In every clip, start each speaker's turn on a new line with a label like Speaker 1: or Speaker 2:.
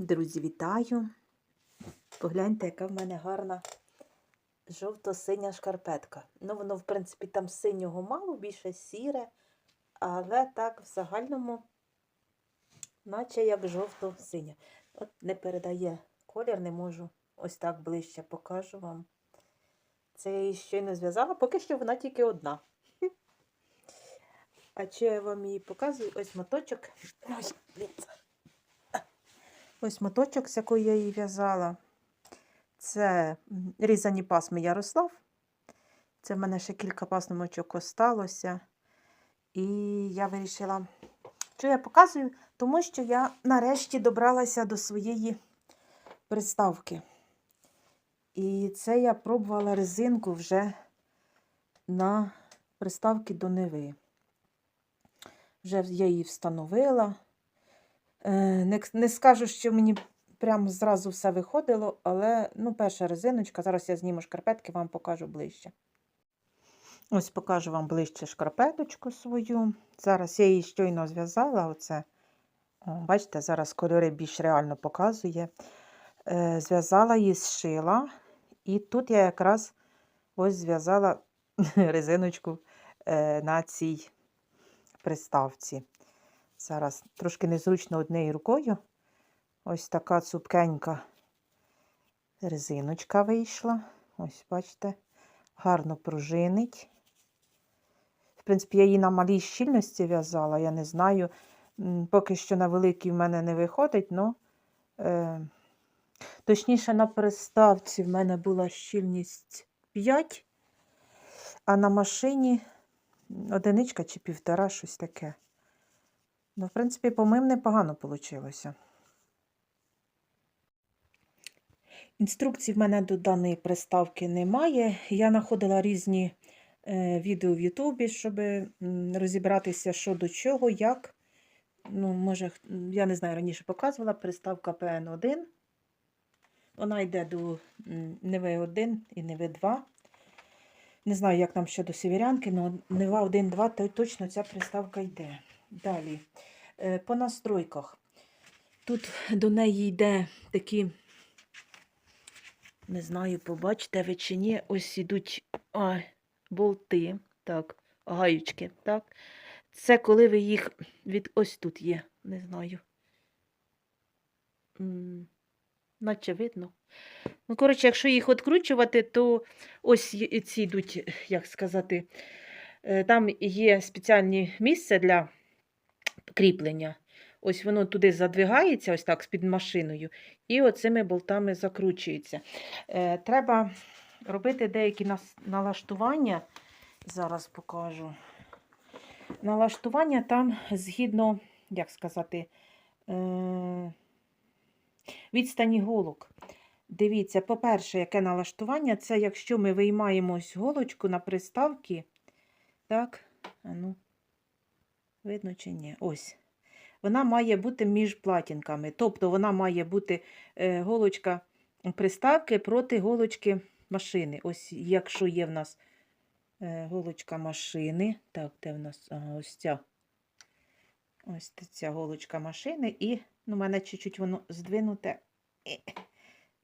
Speaker 1: Друзі, вітаю! Погляньте, яка в мене гарна жовто-синя шкарпетка. Ну, воно, в принципі, там синього мало, більше сіре, але так в загальному, наче як жовто-синя. От не передає колір, не можу ось так ближче покажу вам. Це я її щойно зв'язала, поки що вона тільки одна. А чи я вам її показую? Ось моточок. Ось, дивіться. Ось моточок, з якої я її в'язала. Це різані пасми Ярослав. Це в мене ще кілька пасмочок осталося. І я вирішила, що я показую, тому що я нарешті добралася до своєї приставки. І це я пробувала резинку вже на приставки до Неви. Вже я її встановила. Е, Не, скажу, що мені прямо зразу все виходило, але ну, перша резиночка. Зараз я зніму шкарпетки, вам покажу ближче. Ось покажу вам ближче шкарпеточку свою. Зараз я її щойно зв'язала. Оце. О, бачите, зараз кольори більш реально показує. Е, Зв'язала її, зшила. І тут я якраз ось зв'язала резиночку е, на цій приставці. Зараз трошки незручно однією рукою. Ось така цупкенька резиночка вийшла. Ось, бачите, гарно пружинить. В принципі, я її на малій щільності в'язала, я не знаю. Поки що на великій в мене не виходить, але е, точніше на приставці в мене була щільність 5, а на машині одиничка чи півтора, щось таке. Ну, в принципі, по моїм непогано вийшло. Інструкцій в мене до даної приставки немає. Я знаходила різні е, відео в Ютубі, щоб розібратися, що до чого, як. Ну, може, я не знаю, раніше показувала приставка PN1. Вона йде до Неви 1 і Неви 2. Не знаю, як там щодо сіверянки, але Нева 1-2, точно ця приставка йде. Далі. Е, По настройках. Тут до неї йде такі, не знаю, побачите ви чи ні, ось ідуть а, болти, так, гаючки, так. Це коли ви їх від ось тут є, не знаю. Наче видно. Ну, коротше, якщо їх відкручувати, то ось ці йдуть, як сказати, е, там є спеціальне місце для кріплення. Ось воно туди задвигається, ось так, з-під машиною, і оцими болтами закручується. Е, треба робити деякі налаштування. Зараз покажу. Налаштування там згідно, як сказати, е, відстані голок. Дивіться, по-перше, яке налаштування, це якщо ми виймаємо ось голочку на приставки. Так, ну, видно чи ні? Ось. Вона має бути між платінками. Тобто вона має бути е, голочка приставки проти голочки машини. Ось якщо є в нас е, голочка машини. Так, де в нас? Ага, ось ця. Ось ця голочка машини. І ну, у мене чуть-чуть воно здвинуте.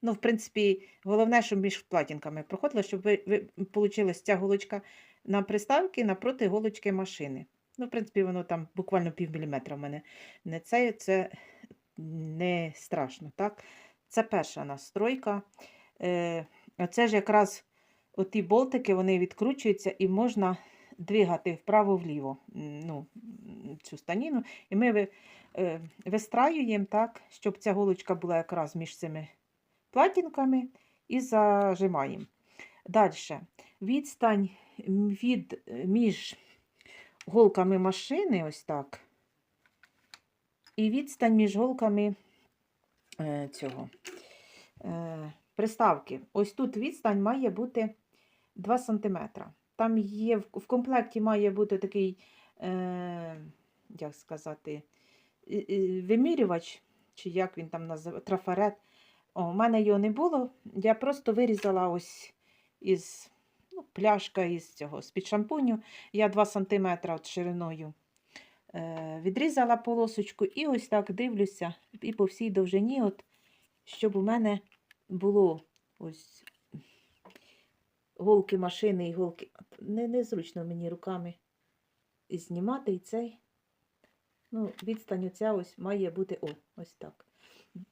Speaker 1: Ну, в принципі, головне, щоб між платінками проходило, щоб ви, ви получила ця голочка на приставки напроти голочки машини. Ну, в принципі, воно там буквально пів міліметра в мене. Не це, це не страшно, так? Це перша настройка. Е, ж якраз оті болтики, вони відкручуються і можна двигати вправо-вліво ну, цю станіну. І ми е, вистраюємо так, щоб ця голочка була якраз між цими платінками і зажимаємо. Далі. Відстань від, між голками машини, ось так. І відстань між голками е, цього е, приставки. Ось тут відстань має бути 2 см. Там є, в комплекті має бути такий, е, як сказати, вимірювач, чи як він там називає, трафарет. О, у мене його не було. Я просто вирізала ось із пляшка із цього, з-під шампуню. Я 2 см от шириною е, відрізала полосочку і ось так дивлюся. І по всій довжині от щоб у мене було ось голки машини і. Не, незручно мені руками знімати і цей. Ну, відстань оця ось має бути о, ось так.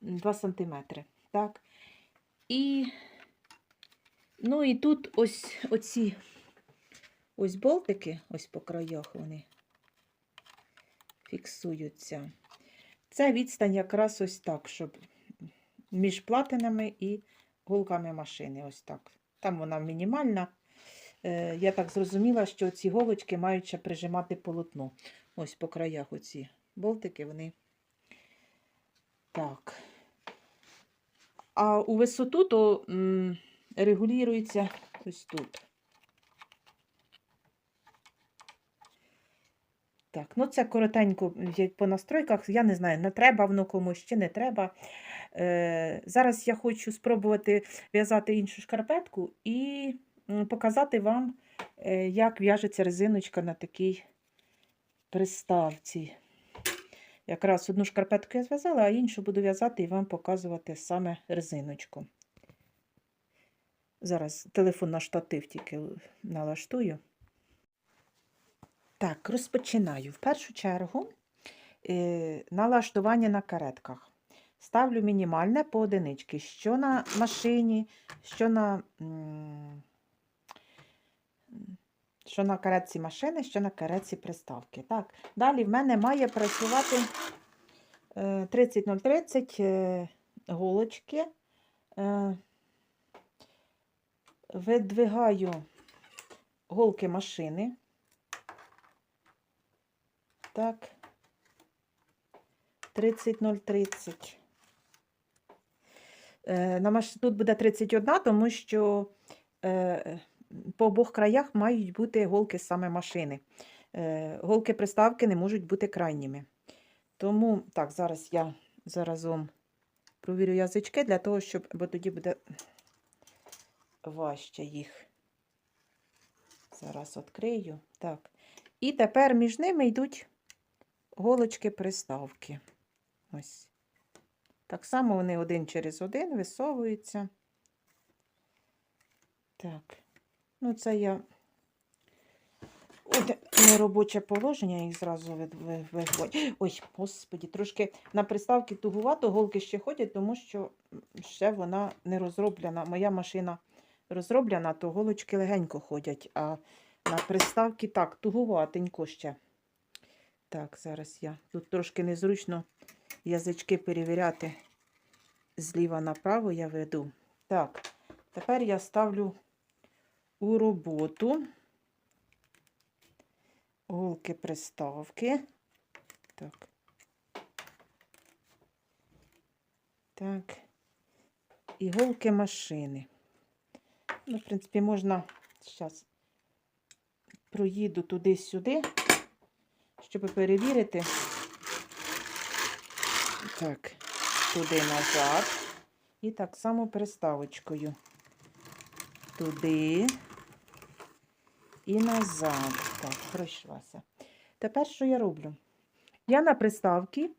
Speaker 1: 2 сантиметри. Так. І, ну і тут ось оці ось болтики, ось по краях вони фіксуються. Це відстань якраз ось так, щоб між платинами і голками машини. Ось так. Там вона мінімальна. Е, Я так зрозуміла, що ці голочки мають ще прижимати полотно. Ось по краях оці болтики, вони. Так. А у висоту то м, регулюється ось тут. Так, ну це коротенько по настройках. Я не знаю, не треба воно комусь чи не треба. Е, зараз я хочу спробувати в'язати іншу шкарпетку і показати вам, е, як в'яжеться резиночка на такій приставці. Якраз одну шкарпетку я зв'язала, а іншу буду в'язати і вам показувати саме резиночку. Зараз телефон на штатив тільки налаштую. Так, розпочинаю. В першу чергу е, налаштування на каретках. Ставлю мінімальне по одинички, що на машині, що на, що на каретці машини, що на каретці приставки. Так, далі в мене має працювати е, 30.030 е, голочки. Видвигаю голки машини. Так. 30.030. Е, на маш... Тут буде 31, тому що е, по обох краях мають бути голки саме машини. Е, голки приставки не можуть бути крайніми. Тому, так, зараз я заразом провірю язички для того, щоб, бо тоді буде важче їх. Зараз відкрию. Так. І тепер між ними йдуть голочки приставки. Ось. Так само вони один через один висовуються. Так. Ну, це я От неробоче положення, їх зразу виходять. Ой, господі, трошки на приставки тугувато, голки ще ходять, тому що ще вона не розроблена. Моя машина розроблена, то голочки легенько ходять, а на приставки так, тугуватенько ще. Так, зараз я. Тут трошки незручно язички перевіряти зліва направо я веду. Так, тепер я ставлю у роботу голки приставки. Так. Так. І голки машини. Ну, в принципі, можна зараз проїду туди-сюди, щоб перевірити. Так, туди назад. І так само приставочкою. Туди і назад. Так, пройшлася. Тепер що я роблю? Я на приставці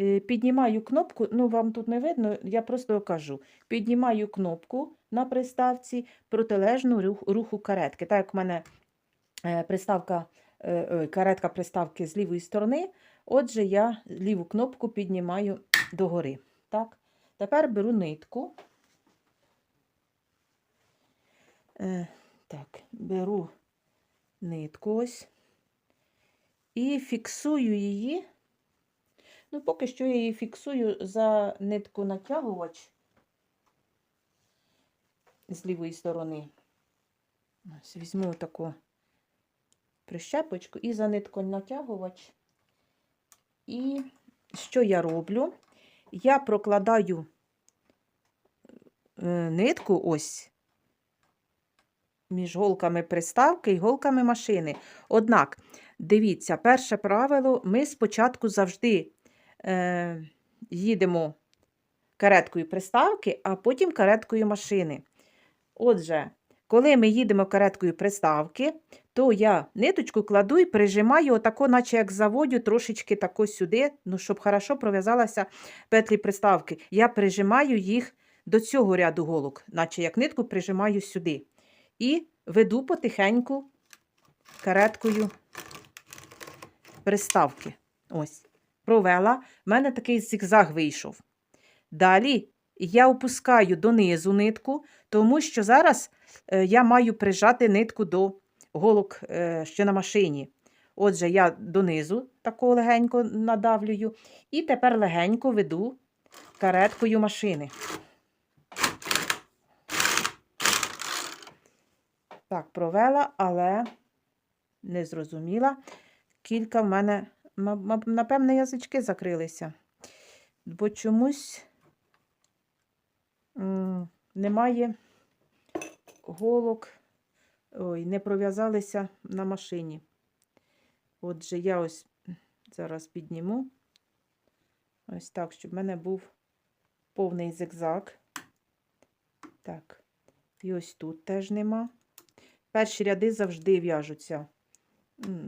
Speaker 1: піднімаю кнопку, ну вам тут не видно, я просто кажу. Піднімаю кнопку на приставці протилежну рух, руху каретки. Так як в мене е, приставка, е, каретка приставки з лівої сторони, отже, я ліву кнопку піднімаю догори. Так? Тепер беру нитку. Е, так, беру нитку ось і фіксую її. Ну, поки що я її фіксую за нитку натягувач з лівої сторони. Ось візьму таку прищепочку і за нитку натягувач. І що я роблю? Я прокладаю е, нитку ось між голками приставки і голками машини. Однак, дивіться, перше правило: ми спочатку завжди е, їдемо кареткою приставки, а потім кареткою машини. Отже, коли ми їдемо кареткою приставки, то я ниточку кладу і прижимаю, отако, наче як заводю, трошечки тако сюди, ну, щоб хорошо пров'язалася петлі приставки. Я прижимаю їх до цього ряду голок, наче як нитку прижимаю сюди. І веду потихеньку кареткою приставки. Ось. Провела. В мене такий зігзаг вийшов. Далі я опускаю донизу нитку, тому що зараз е, я маю прижати нитку до голок е, ще на машині. Отже, я донизу тако легенько надавлюю, і тепер легенько веду кареткою машини. Так, провела, але не зрозуміла. Кілька в мене, напевне, язички закрилися. Бо чомусь немає голок, ой, не пров'язалися на машині. Отже, я ось зараз підніму. Ось так, щоб в мене був повний зигзаг. Так, і ось тут теж нема. Перші ряди завжди в'яжуться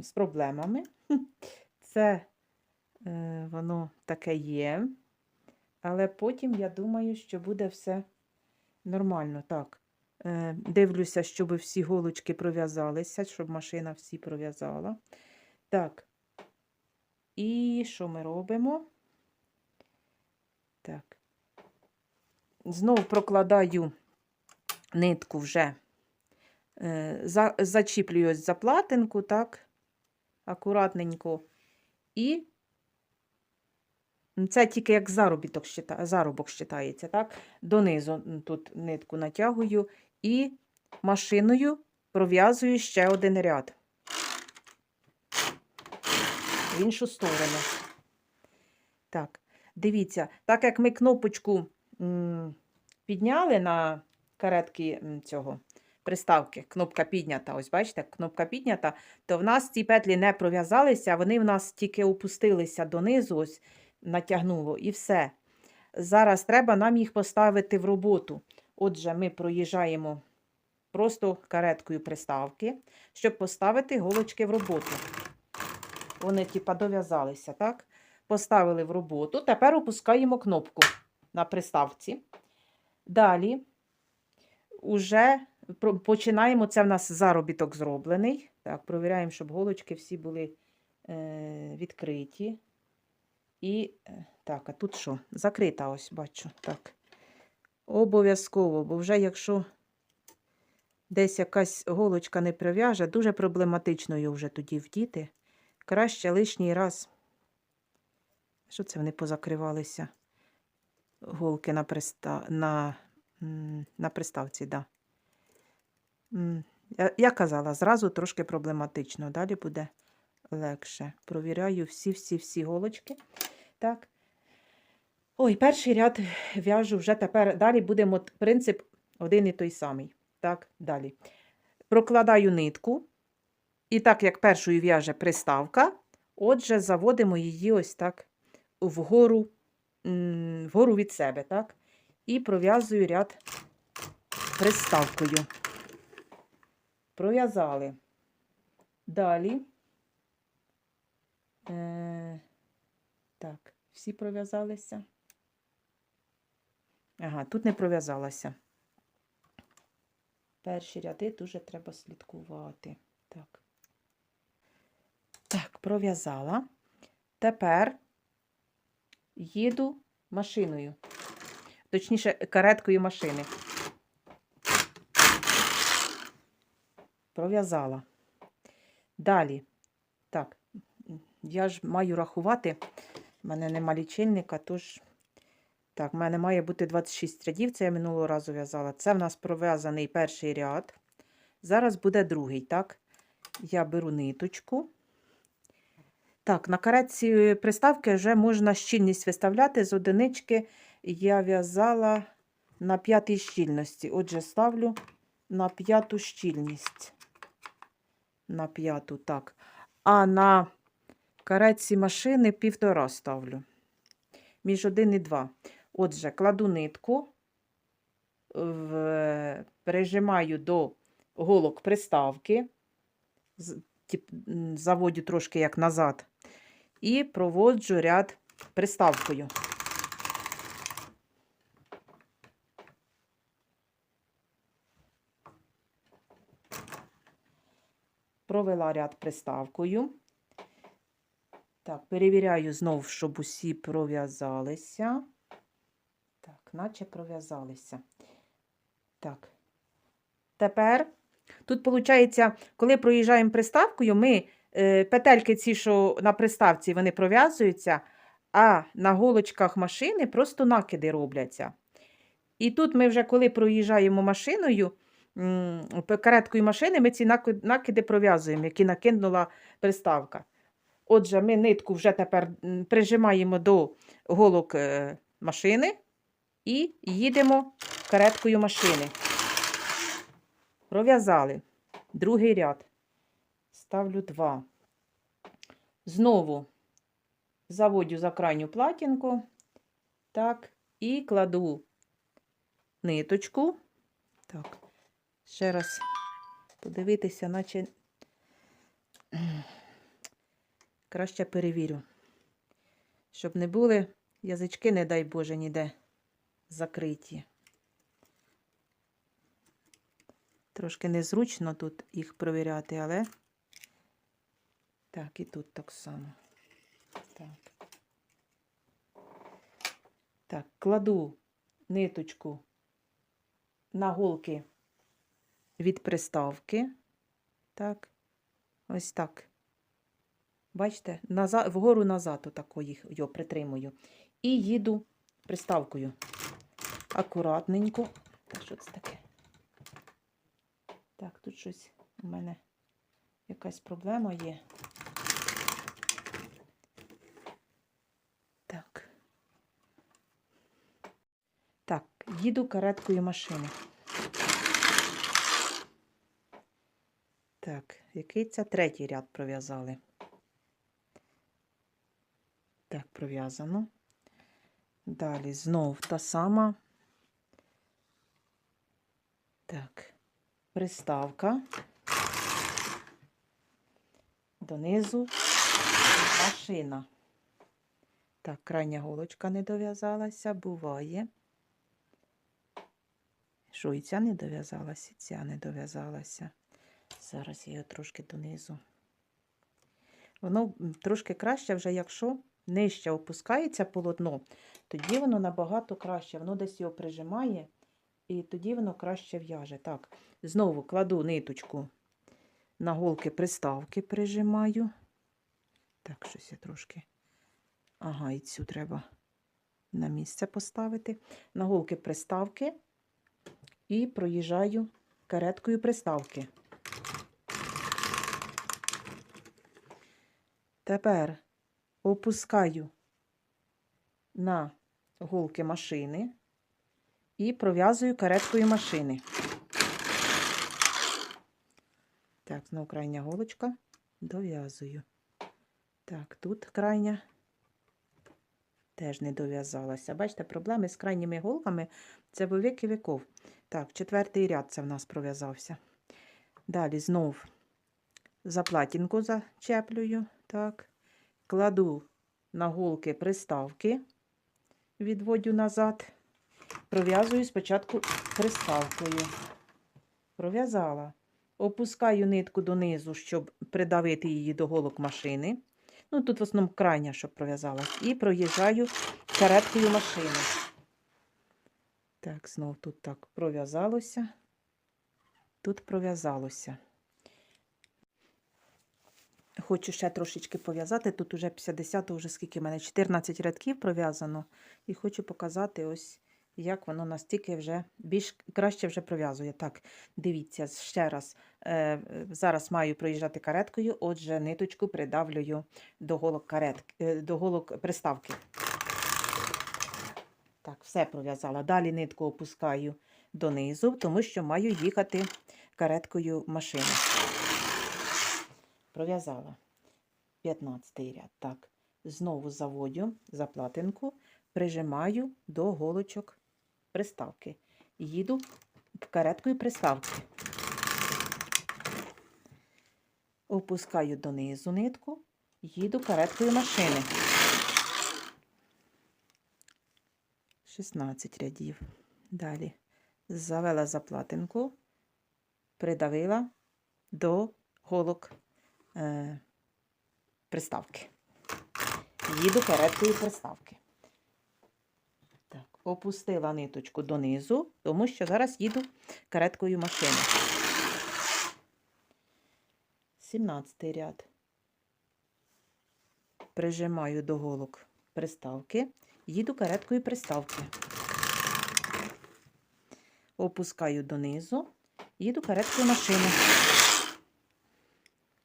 Speaker 1: з проблемами. Це е, воно таке є. Але потім я думаю, що буде все нормально. Так, е, дивлюся, щоб всі голочки пров'язалися, щоб машина всі пров'язала. Так. І що ми робимо? Так. Знов прокладаю нитку вже. Е, за, зачіплюю ось за платинку, так, акуратненько. І це тільки як заробіток заробок считається, так? Донизу тут нитку натягую і машиною пров'язую ще один ряд в іншу сторону. Так, дивіться, так як ми кнопочку підняли на каретки цього приставки, кнопка піднята, ось бачите, кнопка піднята, то в нас ці петлі не пров'язалися, вони в нас тільки опустилися донизу, ось натягнуло і все. Зараз треба нам їх поставити в роботу. Отже, ми проїжджаємо просто кареткою приставки, щоб поставити голочки в роботу. Вони, типа, дов'язалися, так? Поставили в роботу. Тепер опускаємо кнопку на приставці. Далі уже починаємо. Це в нас заробіток зроблений. Так, провіряємо, щоб голочки всі були е, відкриті. І е, так, а тут що? Закрита, ось бачу. Так. Обов'язково, бо вже якщо десь якась голочка не прив'яже, дуже проблематично її вже тоді вдіти. Краще лишній раз. Що це вони позакривалися? Голки на, приста... на, на приставці, да. Я казала, зразу трошки проблематично. Далі буде легше. Провіряю всі-всі-всі голочки. Так. Ой, перший ряд в'яжу вже тепер. Далі будемо принцип один і той самий. Так, далі. Прокладаю нитку. І так як першою в'яже приставка, отже, заводимо її ось так вгору, вгору від себе, так? І пров'язую ряд приставкою. Пров'язали. Далі. Е, так, всі пров'язалися. Ага, тут не пров'язалася. Перші ряди дуже треба слідкувати. Так. Так, пров'язала. Тепер їду машиною. Точніше, кареткою машини. Пров'язала. Далі. Так, я ж маю рахувати. У мене нема лічильника, тож. Так, в мене має бути 26 рядів, це я минулого разу в'язала. Це в нас пров'язаний перший ряд. Зараз буде другий, так? Я беру ниточку. Так, на каретці приставки вже можна щільність виставляти. З одинички я в'язала на п'ятій щільності. Отже, ставлю на п'яту щільність. На п'яту, так. А на каретці машини півтора ставлю. Між один і два. Отже, кладу нитку, в, прижимаю до голок приставки, заводю трошки як назад, і проводжу ряд приставкою. Провела ряд приставкою. Так, перевіряю знов, щоб усі пров'язалися. Так, наче пров'язалися. Так. Тепер тут, виходить, коли проїжджаємо приставкою, ми е, петельки ці, що на приставці, вони пров'язуються, а на голочках машини просто накиди робляться. І тут ми вже, коли проїжджаємо машиною, кареткою машини, ми ці накиди пров'язуємо, які накинула приставка. Отже, ми нитку вже тепер прижимаємо до голок е, машини і їдемо кареткою машини. Пров'язали. Другий ряд. Ставлю два. Знову заводю за крайню платінку. Так, і кладу ниточку. Так, ще раз подивитися, наче краще перевірю, щоб не були язички, не дай Боже, ніде закриті. Трошки незручно тут їх провіряти, але так, і тут так само. Так. Так, кладу ниточку на голки від приставки. Так, ось так. Бачите, назад, вгору назад отако їх його притримую. І їду приставкою. Акуратненько. Що це таке? Так, тут щось у мене якась проблема є. Так. Так, їду кареткою машини. Так, який це третій ряд пров'язали? Так, пров'язано. Далі знов та сама. Так, приставка. Донизу машина. Так, крайня голочка не дов'язалася, буває. Що і ця не дов'язалася, і ця не дов'язалася. Зараз я його трошки донизу. Воно трошки краще вже, якщо нижче опускається полотно, тоді воно набагато краще. Воно десь його прижимає, і тоді воно краще в'яже. Так, знову кладу ниточку на голки приставки, прижимаю. Так, щось я трошки. Ага, і цю треба на місце поставити. На голки приставки і проїжджаю кареткою приставки. Тепер опускаю на голки машини і пров'язую кареткою машини. Так, знову крайня голочка, дов'язую. Так, тут крайня теж не дов'язалася. Бачите, проблеми з крайніми голками це во віки віков. Так, четвертий ряд це в нас пров'язався. Далі знов заплатінку зачеплюю. Так, кладу на голки приставки, відводю назад, пров'язую спочатку приставкою. Пров'язала. Опускаю нитку донизу, щоб придавити її до голок машини. Ну, тут в основному крайня, щоб пров'язалась. І проїжджаю кареткою машини. Так, знов тут так пров'язалося. Тут пров'язалося. Хочу ще трошечки пов'язати. Тут уже 50, вже скільки в мене 14 рядків пров'язано. І хочу показати ось, як воно настільки вже більш краще вже пров'язує. Так, дивіться ще раз. Е, зараз маю проїжджати кареткою, отже, ниточку придавлюю до голок каретки, е, до голок приставки. Так, все пров'язала. Далі нитку опускаю донизу, тому що маю їхати кареткою машини. Пров'язала 15 ряд. Так, знову заводю заплатинку, прижимаю до голочок приставки. Їду кареткою приставки. опускаю донизу нитку, їду кареткою машини. 16 рядів. Далі завела заплатинку, придавила до голок е, приставки. Їду кареткою приставки. Так, опустила ниточку донизу, тому що зараз їду кареткою машини. 17 ряд. Прижимаю до голок приставки, їду кареткою приставки. Опускаю донизу, їду кареткою машини.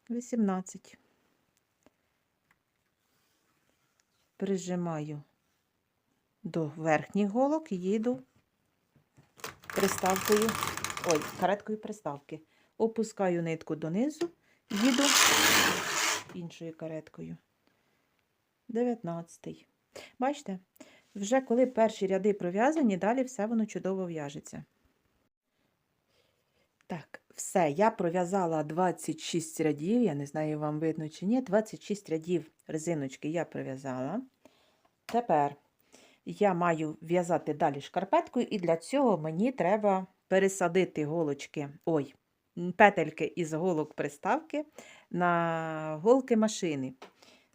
Speaker 1: 18. Прижимаю до верхніх голок, їду приставкою, ой, кареткою приставки. Опускаю нитку донизу, їду іншою кареткою. 19. Бачите, вже коли перші ряди пров'язані, далі все воно чудово в'яжеться. Так, все, я пров'язала 26 рядів, я не знаю, вам видно чи ні. 26 рядів резиночки я пров'язала. Тепер я маю в'язати далі шкарпеткою, і для цього мені треба пересадити голочки, ой, петельки із голок приставки на голки машини.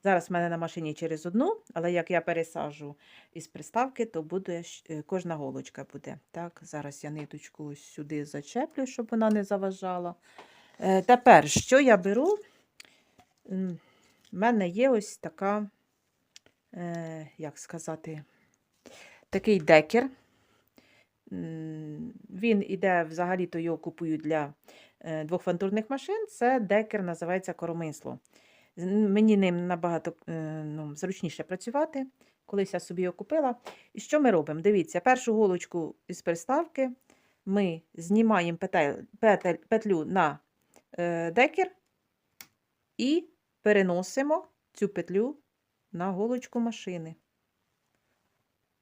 Speaker 1: Зараз в мене на машині через одну, але як я пересаджу із приставки, то буде е, кожна голочка буде. Так, зараз я ниточку сюди зачеплю, щоб вона не заважала. Е, Тепер, що я беру? У мене є ось така, е, як сказати, такий декер. Він іде, взагалі-то його купую для двохфантурних машин. Це декер називається коромисло. Мені ним набагато е, ну, зручніше працювати. Колись я собі його купила. І що ми робимо? Дивіться, першу голочку із приставки ми знімаємо петлю на е, декер і переносимо цю петлю на голочку машини.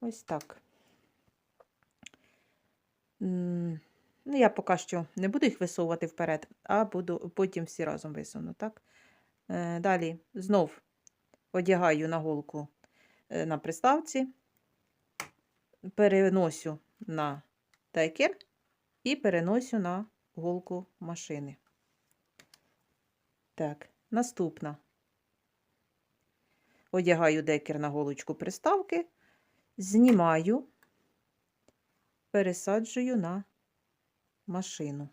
Speaker 1: Ось так. Ну, я поки що не буду їх висовувати вперед, а буду потім всі разом висуну, так? Е, Далі знов одягаю на голку е, на приставці, переносю на текер і переносю на голку машини. Так, наступна. Одягаю декер на голочку приставки, знімаю, пересаджую на машину.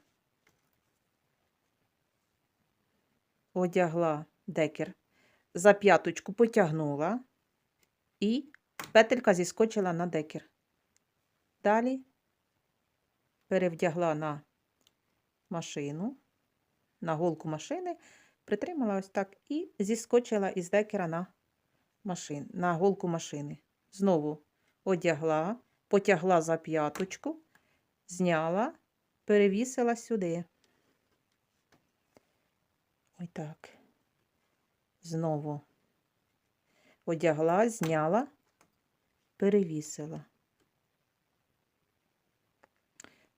Speaker 1: Одягла декер, за п'яточку потягнула і петелька зіскочила на декер. Далі перевдягла на машину, на голку машини, притримала ось так і зіскочила із декера на, машин, на голку машини. Знову одягла, потягла за п'яточку, зняла, перевісила сюди. Ой так. Знову одягла, зняла, перевісила.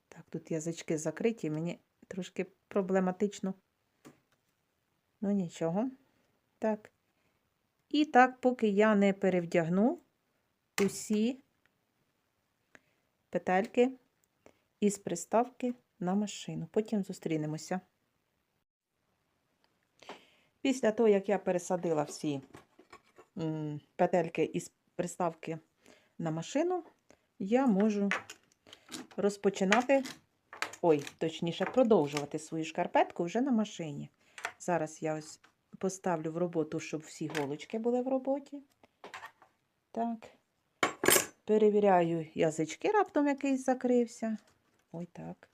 Speaker 1: Так, тут язички закриті, мені трошки проблематично. Ну, нічого. Так. І так, поки я не перевдягну усі петельки із приставки на машину. Потім зустрінемося. Після того, як я пересадила всі петельки із приставки на машину, я можу розпочинати, ой, точніше, продовжувати свою шкарпетку вже на машині. Зараз я ось поставлю в роботу, щоб всі голочки були в роботі. Так. Перевіряю язички, раптом якийсь закрився. Ой, так.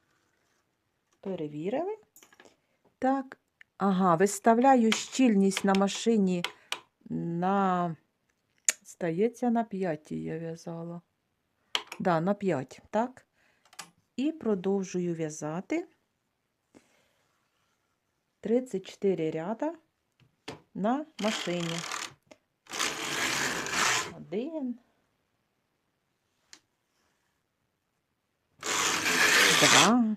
Speaker 1: Перевірили. Так, Ага, виставляю щільність на машині на, здається, на 5 я в'язала. Да, на 5, так? І продовжую в'язати 34 ряда на машині. Один. Два.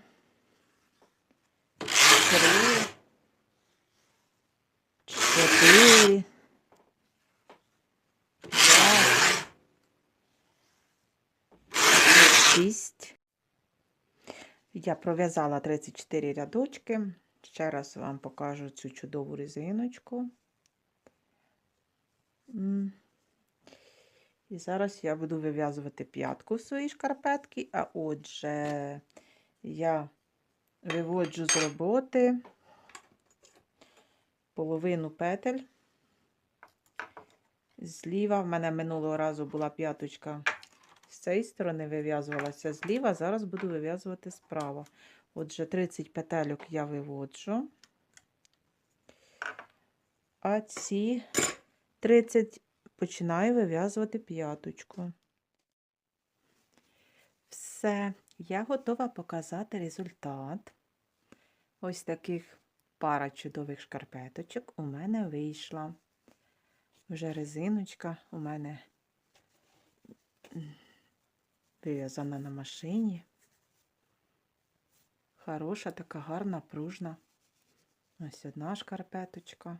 Speaker 1: 6. Я пров'язала 34 рядочки. Ще раз вам покажу цю чудову резиночку. І зараз я буду вив'язувати п'ятку в своїй шкарпетки, а отже, я виводжу з роботи половину петель. Зліва в мене минулого разу була п'яточка з цієї сторони вив'язувалася зліва, зараз буду вив'язувати справа. Отже, 30 петельок я виводжу, а ці 30 починаю вив'язувати п'яточку. Все, я готова показати результат. Ось таких пара чудових шкарпеточок у мене вийшла. Вже резиночка у мене вив'язана на машині. Хороша, така гарна, пружна. Ось одна шкарпеточка.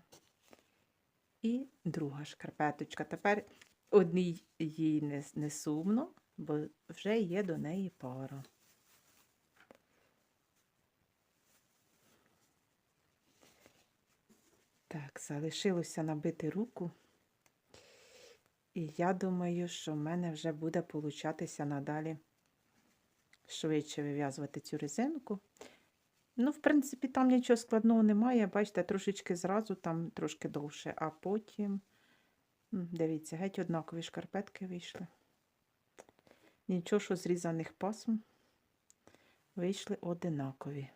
Speaker 1: І друга шкарпеточка. Тепер одній їй не, не сумно, бо вже є до неї пара. Так, залишилося набити руку. І я думаю, що в мене вже буде получатися надалі швидше вив'язувати цю резинку. Ну, в принципі, там нічого складного немає. Бачите, трошечки зразу, там трошки довше, а потім, дивіться, геть однакові шкарпетки вийшли. Нічого, що зрізаних пасм вийшли одинакові.